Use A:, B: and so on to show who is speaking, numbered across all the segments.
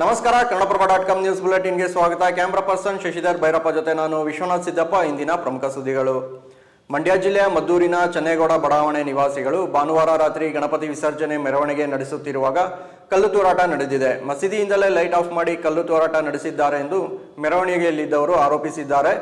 A: ನಮಸ್ಕಾರ, Kannadaprabha dot com news ಬುಲೆಟಿನ್ಗೆ ಸ್ವಾಗತ. ಕ್ಯಾಮ್ರಾ ಪರ್ಸನ್ ಶಶಿಧರ್ ಭೈರಪ್ಪ ಜೊತೆ ನಾನು ವಿಶ್ವನಾಥ್ ಸಿದ್ದಪ್ಪ, ಇಂದಿನ ಪ್ರಮುಖ ಸುದ್ದಿಗಳು. ಮಂಡ್ಯ ಜಿಲ್ಲೆಯ ಮದ್ದೂರಿನ ಚನ್ನೇಗೌಡ ಬಡಾವಣೆ ನಿವಾಸಿಗಳು ಭಾನುವಾರ ರಾತ್ರಿ ಗಣಪತಿ ವಿಸರ್ಜನೆ ಮೆರವಣಿಗೆ ನಡೆಸುತ್ತಿರುವಾಗ ಕಲ್ಲು ತೂರಾಟ ನಡೆದಿದೆ. ಮಸೀದಿಯಿಂದಲೇ ಲೈಟ್ ಆಫ್ ಮಾಡಿ ಕಲ್ಲು ತೂರಾಟ ನಡೆಸಿದ್ದಾರೆ ಎಂದು ಮೆರವಣಿಗೆಯಲ್ಲಿದ್ದವರು ಆರೋಪಿಸಿದ್ದಾರೆ.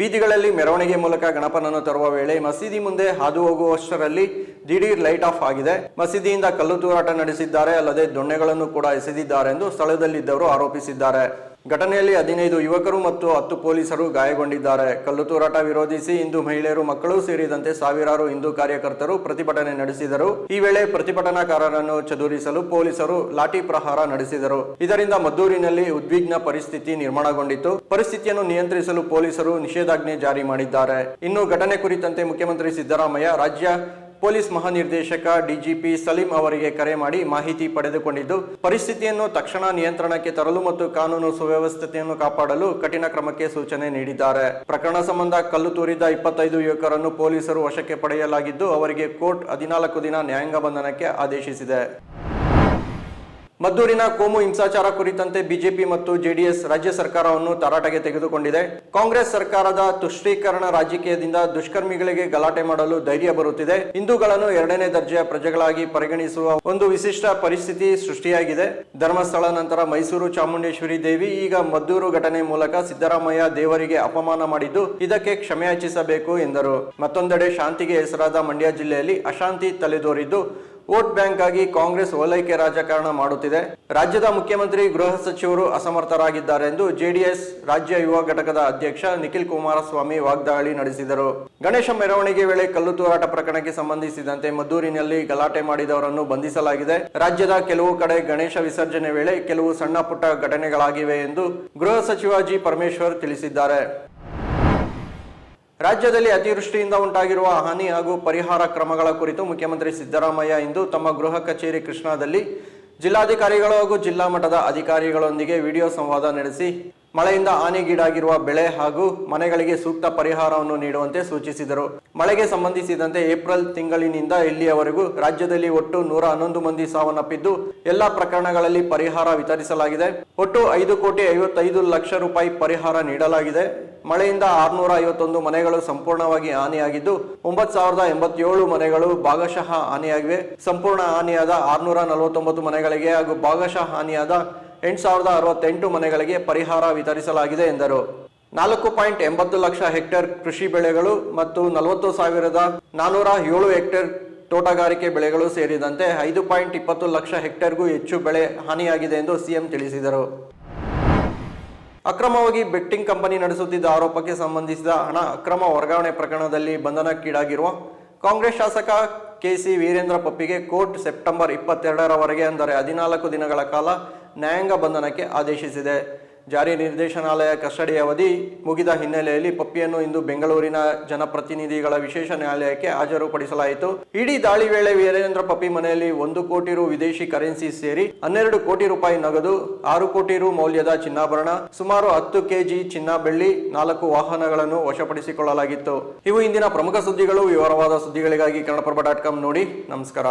A: ಬೀದಿಗಳಲ್ಲಿ ಮೆರವಣಿಗೆ ಮೂಲಕ ಗಣಪನನ್ನು ತರುವ ವೇಳೆ ಮಸೀದಿ ಮುಂದೆ ಹಾದು ಹೋಗುವಷ್ಟರಲ್ಲಿ ದಿಢೀರ್ ಲೈಟ್ ಆಫ್ ಆಗಿದೆ. ಮಸೀದಿಯಿಂದ ಕಲ್ಲು ತೂರಾಟ ನಡೆಸಿದ್ದಾರೆ. ಅಲ್ಲದೆ ದೊಣ್ಣೆಗಳನ್ನು ಕೂಡ ಎಸೆದಿದ್ದಾರೆ ಎಂದು ಸ್ಥಳದಲ್ಲಿದ್ದವರು ಆರೋಪಿಸಿದ್ದಾರೆ. ಘಟನೆಯಲ್ಲಿ ಹದಿನೈದು ಯುವಕರು ಮತ್ತು ಹತ್ತು ಪೊಲೀಸರು ಗಾಯಗೊಂಡಿದ್ದಾರೆ. ಕಲ್ಲು ತೂರಾಟ ವಿರೋಧಿಸಿ ಹಿಂದೂ ಮಹಿಳೆಯರು, ಮಕ್ಕಳು ಸೇರಿದಂತೆ ಸಾವಿರಾರು ಹಿಂದೂ ಕಾರ್ಯಕರ್ತರು ಪ್ರತಿಭಟನೆ ನಡೆಸಿದರು. ಈ ವೇಳೆ ಪ್ರತಿಭಟನಾಕಾರರನ್ನು ಚದುರಿಸಲು ಪೊಲೀಸರು ಲಾಠಿ ಪ್ರಹಾರ ನಡೆಸಿದರು. ಇದರಿಂದ ಮದ್ದೂರಿನಲ್ಲಿ ಉದ್ವಿಗ್ನ ಪರಿಸ್ಥಿತಿ ನಿರ್ಮಾಣಗೊಂಡಿತ್ತು. ಪರಿಸ್ಥಿತಿಯನ್ನು ನಿಯಂತ್ರಿಸಲು ಪೊಲೀಸರು ನಿಷೇಧಾಜ್ಞೆ ಜಾರಿ ಮಾಡಿದ್ದಾರೆ. ಇನ್ನು ಘಟನೆ ಕುರಿತಂತೆ ಮುಖ್ಯಮಂತ್ರಿ ಸಿದ್ದರಾಮಯ್ಯ ರಾಜ್ಯ ಪೊಲೀಸ್ ಮಹಾನಿರ್ದೇಶಕ ಡಿಜಿಪಿ ಸಲೀಂ ಅವರಿಗೆ ಕರೆ ಮಾಡಿ ಮಾಹಿತಿ ಪಡೆದುಕೊಂಡಿದ್ದು, ಪರಿಸ್ಥಿತಿಯನ್ನು ತಕ್ಷಣ ನಿಯಂತ್ರಣಕ್ಕೆ ತರಲು ಮತ್ತು ಕಾನೂನು ಸುವ್ಯವಸ್ಥತೆಯನ್ನು ಕಾಪಾಡಲು ಕಠಿಣ ಕ್ರಮಕ್ಕೆ ಸೂಚನೆ ನೀಡಿದ್ದಾರೆ. ಪ್ರಕರಣ ಸಂಬಂಧ ಕಲ್ಲು ತೂರಿದ ಇಪ್ಪತ್ತೈದು ಯುವಕರನ್ನು ಪೊಲೀಸರು ವಶಕ್ಕೆ ಪಡೆಯಲಾಗಿದ್ದು, ಅವರಿಗೆ ಕೋರ್ಟ್ ಹದಿನಾಲ್ಕು ದಿನ ನ್ಯಾಯಾಂಗ ಬಂಧನಕ್ಕೆ ಆದೇಶಿಸಿದೆ. ಮದ್ದೂರಿನ ಕೋಮು ಹಿಂಸಾಚಾರ ಕುರಿತಂತೆ ಬಿಜೆಪಿ ಮತ್ತು ಜೆಡಿಎಸ್ ರಾಜ್ಯ ಸರ್ಕಾರವನ್ನು ತರಾಟೆಗೆ ತೆಗೆದುಕೊಂಡಿದೆ. ಕಾಂಗ್ರೆಸ್ ಸರ್ಕಾರದ ತುಷ್ಟೀಕರಣ ರಾಜಕೀಯದಿಂದ ದುಷ್ಕರ್ಮಿಗಳಿಗೆ ಗಲಾಟೆ ಮಾಡಲು ಧೈರ್ಯ ಬರುತ್ತಿದೆ. ಹಿಂದೂಗಳನ್ನು ಎರಡನೇ ದರ್ಜೆಯ ಪ್ರಜೆಗಳಾಗಿ ಪರಿಗಣಿಸುವ ಒಂದು ವಿಶಿಷ್ಟ ಪರಿಸ್ಥಿತಿ ಸೃಷ್ಟಿಯಾಗಿದೆ. ಧರ್ಮಸ್ಥಳ ನಂತರ ಮೈಸೂರು ಚಾಮುಂಡೇಶ್ವರಿ ದೇವಿ, ಈಗ ಮದ್ದೂರು ಘಟನೆ ಮೂಲಕ ಸಿದ್ದರಾಮಯ್ಯ ದೇವರಿಗೆ ಅಪಮಾನ ಮಾಡಿದ್ದು ಇದಕ್ಕೆ ಕ್ಷಮೆಯಾಚಿಸಬೇಕು ಎಂದರು. ಮತ್ತೊಂದೆಡೆ ಶಾಂತಿಗೆ ಹೆಸರಾದ ಮಂಡ್ಯ ಜಿಲ್ಲೆಯಲ್ಲಿ ಅಶಾಂತಿ ತಲೆದೋರಿದ್ದು ವೋಟ್ ಬ್ಯಾಂಕ್ ಆಗಿ ಕಾಂಗ್ರೆಸ್ ಓಲೈಕೆ ರಾಜಕಾರಣ ಮಾಡುತ್ತಿದೆ. ರಾಜ್ಯದ ಮುಖ್ಯಮಂತ್ರಿ, ಗೃಹ ಸಚಿವರು ಅಸಮರ್ಥರಾಗಿದ್ದಾರೆ ಎಂದು ಜೆಡಿಎಸ್ ರಾಜ್ಯ ಯುವ ಘಟಕದ ಅಧ್ಯಕ್ಷ ನಿಖಿಲ್ ಕುಮಾರಸ್ವಾಮಿ ವಾಗ್ದಾಳಿ ನಡೆಸಿದರು. ಗಣೇಶ ಮೆರವಣಿಗೆ ವೇಳೆ ಕಲ್ಲು ತೂರಾಟ ಪ್ರಕರಣಕ್ಕೆ ಸಂಬಂಧಿಸಿದಂತೆ ಮದ್ದೂರಿನಲ್ಲಿ ಗಲಾಟೆ ಮಾಡಿದವರನ್ನು ಬಂಧಿಸಲಾಗಿದೆ. ರಾಜ್ಯದ ಕೆಲವು ಕಡೆ ಗಣೇಶ ವಿಸರ್ಜನೆ ವೇಳೆ ಕೆಲವು ಸಣ್ಣ ಪುಟ್ಟ ಘಟನೆಗಳಾಗಿವೆ ಎಂದು ಗೃಹ ಸಚಿವ ಜಿ. ಪರಮೇಶ್ವರ್ ತಿಳಿಸಿದ್ದಾರೆ. ರಾಜ್ಯದಲ್ಲಿ ಅತಿವೃಷ್ಟಿಯಿಂದ ಉಂಟಾಗಿರುವ ಹಾನಿ ಹಾಗೂ ಪರಿಹಾರ ಕ್ರಮಗಳ ಕುರಿತು ಮುಖ್ಯಮಂತ್ರಿ ಸಿದ್ದರಾಮಯ್ಯ ಇಂದು ತಮ್ಮ ಗೃಹ ಕಚೇರಿ ಕೃಷ್ಣಾದಲ್ಲಿ ಜಿಲ್ಲಾಧಿಕಾರಿಗಳು ಹಾಗೂ ಜಿಲ್ಲಾ ಮಟ್ಟದ ಅಧಿಕಾರಿಗಳೊಂದಿಗೆ ವಿಡಿಯೋ ಸಂವಾದ ನಡೆಸಿ ಮಳೆಯಿಂದ ಹಾನಿಗೀಡಾಗಿರುವ ಬೆಳೆ ಹಾಗೂ ಮನೆಗಳಿಗೆ ಸೂಕ್ತ ಪರಿಹಾರವನ್ನು ನೀಡುವಂತೆ ಸೂಚಿಸಿದರು. ಮಳೆಗೆ ಸಂಬಂಧಿಸಿದಂತೆ ಏಪ್ರಿಲ್ ತಿಂಗಳಿನಿಂದ ಇಲ್ಲಿಯವರೆಗೂ ರಾಜ್ಯದಲ್ಲಿ ಒಟ್ಟು ನೂರ ಹನ್ನೊಂದು ಮಂದಿ ಸಾವನ್ನಪ್ಪಿದ್ದು, ಎಲ್ಲಾ ಪ್ರಕರಣಗಳಲ್ಲಿ ಪರಿಹಾರ ವಿತರಿಸಲಾಗಿದೆ. ಒಟ್ಟು ಐದು ಕೋಟಿ ಐವತ್ತೈದು ಲಕ್ಷ ರೂಪಾಯಿ ಪರಿಹಾರ ನೀಡಲಾಗಿದೆ. ಮಳೆಯಿಂದ ಆರುನೂರ ಐವತ್ತೊಂದು ಮನೆಗಳು ಸಂಪೂರ್ಣವಾಗಿ ಹಾನಿಯಾಗಿದ್ದು, ಒಂಬತ್ತು ಸಾವಿರದ ಎಂಬತ್ತೇಳು ಮನೆಗಳು ಭಾಗಶಃ ಹಾನಿಯಾಗಿವೆ. ಸಂಪೂರ್ಣ ಹಾನಿಯಾದ ಆರುನೂರ ನಲವತ್ತೊಂಬತ್ತು ಮನೆಗಳಿಗೆ ಹಾಗೂ ಭಾಗಶಃ ಹಾನಿಯಾದ ಎಂಟು ಸಾವಿರದ ಅರವತ್ತೆಂಟು ಮನೆಗಳಿಗೆ ಪರಿಹಾರ ವಿತರಿಸಲಾಗಿದೆ ಎಂದರು. ನಾಲ್ಕು ಪಾಯಿಂಟ್ ಎಂಬತ್ತು ಲಕ್ಷ ಹೆಕ್ಟೇರ್ ಕೃಷಿ ಬೆಳೆಗಳು ಮತ್ತು ನಲವತ್ತು ಸಾವಿರದ ನಾನೂರ ಏಳು ಹೆಕ್ಟೇರ್ ತೋಟಗಾರಿಕೆ ಬೆಳೆಗಳು ಸೇರಿದಂತೆ ಐದು ಪಾಯಿಂಟ್ ಇಪ್ಪತ್ತು ಲಕ್ಷ ಹೆಕ್ಟೇರ್ಗೂ ಹೆಚ್ಚು ಬೆಳೆ ಹಾನಿಯಾಗಿದೆ ಎಂದು ಸಿಎಂ ತಿಳಿಸಿದರು. ಅಕ್ರಮವಾಗಿ ಬೆಟ್ಟಿಂಗ್ ಕಂಪನಿ ನಡೆಸುತ್ತಿದ್ದ ಆರೋಪಕ್ಕೆ ಸಂಬಂಧಿಸಿದ ಹಣ ಅಕ್ರಮ ವರ್ಗಾವಣೆ ಪ್ರಕರಣದಲ್ಲಿ ಬಂಧನಕ್ಕೀಡಾಗಿರುವ ಕಾಂಗ್ರೆಸ್ ಶಾಸಕ ಕೆಸಿ ವೀರೇಂದ್ರ ಪಪ್ಪಿಗೆ ಕೋರ್ಟ್ ಸೆಪ್ಟೆಂಬರ್ ಇಪ್ಪತ್ತೆರಡರವರೆಗೆ ಅಂದರೆ ಹದಿನಾಲ್ಕು ದಿನಗಳ ಕಾಲ ನ್ಯಾಯಾಂಗ ಬಂಧನಕ್ಕೆ ಆದೇಶಿಸಿದೆ. ಜಾರಿ ನಿರ್ದೇಶನಾಲಯ ಕಸ್ಟಡಿ ಅವಧಿ ಮುಗಿದ ಹಿನ್ನೆಲೆಯಲ್ಲಿ ಪಪ್ಪಿಯನ್ನು ಇಂದು ಬೆಂಗಳೂರಿನ ಜನಪ್ರತಿನಿಧಿಗಳ ವಿಶೇಷ ನ್ಯಾಯಾಲಯಕ್ಕೆ ಹಾಜರುಪಡಿಸಲಾಯಿತು. ಇಡೀ ದಾಳಿ ವೇಳೆ ವೀರೇಂದ್ರ ಪಪ್ಪಿ ಮನೆಯಲ್ಲಿ ಒಂದು ಕೋಟಿ ರು ವಿದೇಶಿ ಕರೆನ್ಸಿ ಸೇರಿ ಹನ್ನೆರಡು ಕೋಟಿ ರೂಪಾಯಿ ನಗದು, ಆರು ಕೋಟಿ ರು ಮೌಲ್ಯದ ಚಿನ್ನಾಭರಣ, ಸುಮಾರು ಹತ್ತು ಕೆಜಿ ಚಿನ್ನ ಬೆಳ್ಳಿ ನಾಲ್ಕು ವಾಹನಗಳನ್ನು ವಶಪಡಿಸಿಕೊಳ್ಳಲಾಗಿತ್ತು. ಇವು ಇಂದಿನ ಪ್ರಮುಖ ಸುದ್ದಿಗಳು. ವಿವರವಾದ ಸುದ್ದಿಗಳಿಗಾಗಿ ಕನ್ನಡಪ್ರಭ ಡಾಟ್ ಕಾಮ್ ನೋಡಿ. ನಮಸ್ಕಾರ.